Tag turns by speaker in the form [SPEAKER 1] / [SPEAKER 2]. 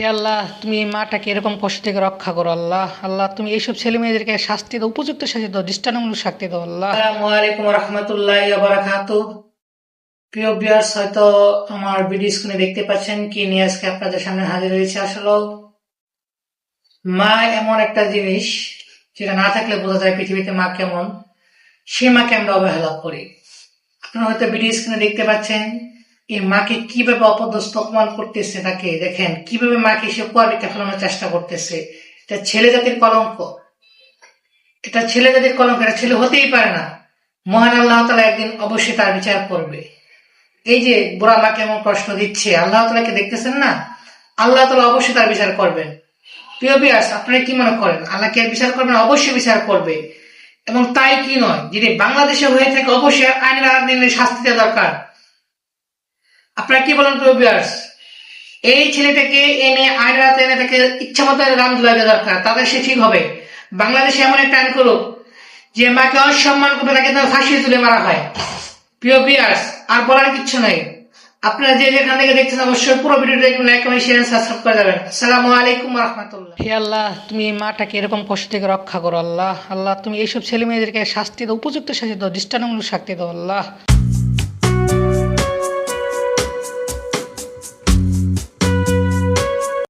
[SPEAKER 1] হে আল্লাহ, তুমি এই মাটাকে এরকম কষ্ট থেকে রক্ষা করো আল্লাহ। আল্লাহ, তুমি এইসব ছেলে মেয়েদেরকে শাস্তি দাও, উপযুক্ত শাস্তি দাও, দৃষ্টান্তমূলক শাস্তি দাও আল্লাহ। আসসালামু আলাইকুম রহমতুল্লাহ বারাকাতু। প্রিয় বিয়ার্স হয়তো আমার ভিডিও স্ক্রিনে দেখতে পাচ্ছেন কি নিয়ে আজকে আপনাদের সামনে হাজির হয়েছে আসলে। মা এমন একটা জিনিস যেটা না থাকলে বোঝা যায় পৃথিবীতে মা কেমন। সে মাকে আমরা অবহেলা করি। আপনারা হয়তো ভিডিও স্ক্রিনে দেখতে পাচ্ছেন এই মাকে কীভাবে অপদস্থ অপমান করতেছে তাকে দেখেন, কীভাবে মাকে সে কুয়ারিতে ফেলানোর চেষ্টা করতেছে। এটা ছেলে জাতির কলঙ্ক। এটা ছেলে জাতির কলঙ্ক, এটা ছেলে হতেই পারে না। মহান আল্লাহ তালা একদিন অবশ্যই তার বিচার করবে। এই যে বুড়া মাকে এমন কষ্ট দিচ্ছে, আল্লাহ তালাকে দেখতেছেন না? আল্লাহ তালা অবশ্যই তার বিচার করবেন। প্রিয় বিয়াস, আপনারা কি মনে করেন? আল্লাহ কে বিচার করবেন? অবশ্যই বিচার করবে। এবং তাই কি নয় যদি বাংলাদেশে হয়ে থাকে, অবশ্যই আইনের আইনের শাস্তি দেওয়া দরকার। আপনারা কি বলেন প্রিয় এই ছেলেটাকে এনে আইনের হাতে এনে তাকে ইচ্ছা মতো রাম দেওয়া দরকার। তাদের সে ঠিক হবে। বাংলাদেশে এমন একটা আইন করুক যে মাকে অসম্মান করবে, তাকে তার ফাঁসি তুলে মারা হয়। প্রিয় বিয়ার্স আর বলার কিচ্ছু নাই। আপনারা যে যেখান থেকে দেখছেন, অবশ্যই পুরো ভিডিওটা একটু লাইক কমেন্ট শেয়ার সাবস্ক্রাইব করে যাবেন। আসসালামু আলাইকুম রহমতুল্লাহ হে আল্লাহ, তুমি এই মাটাকে এরকম কষ্ট থেকে রক্ষা করো, আল্লাহ। আল্লাহ, তুমি এইসব ছেলে মেয়েদেরকে শাস্তি দাও, উপযুক্ত শাস্তি দাও, দৃষ্টান্তমূলক শাস্তি দাও, আল্লাহ।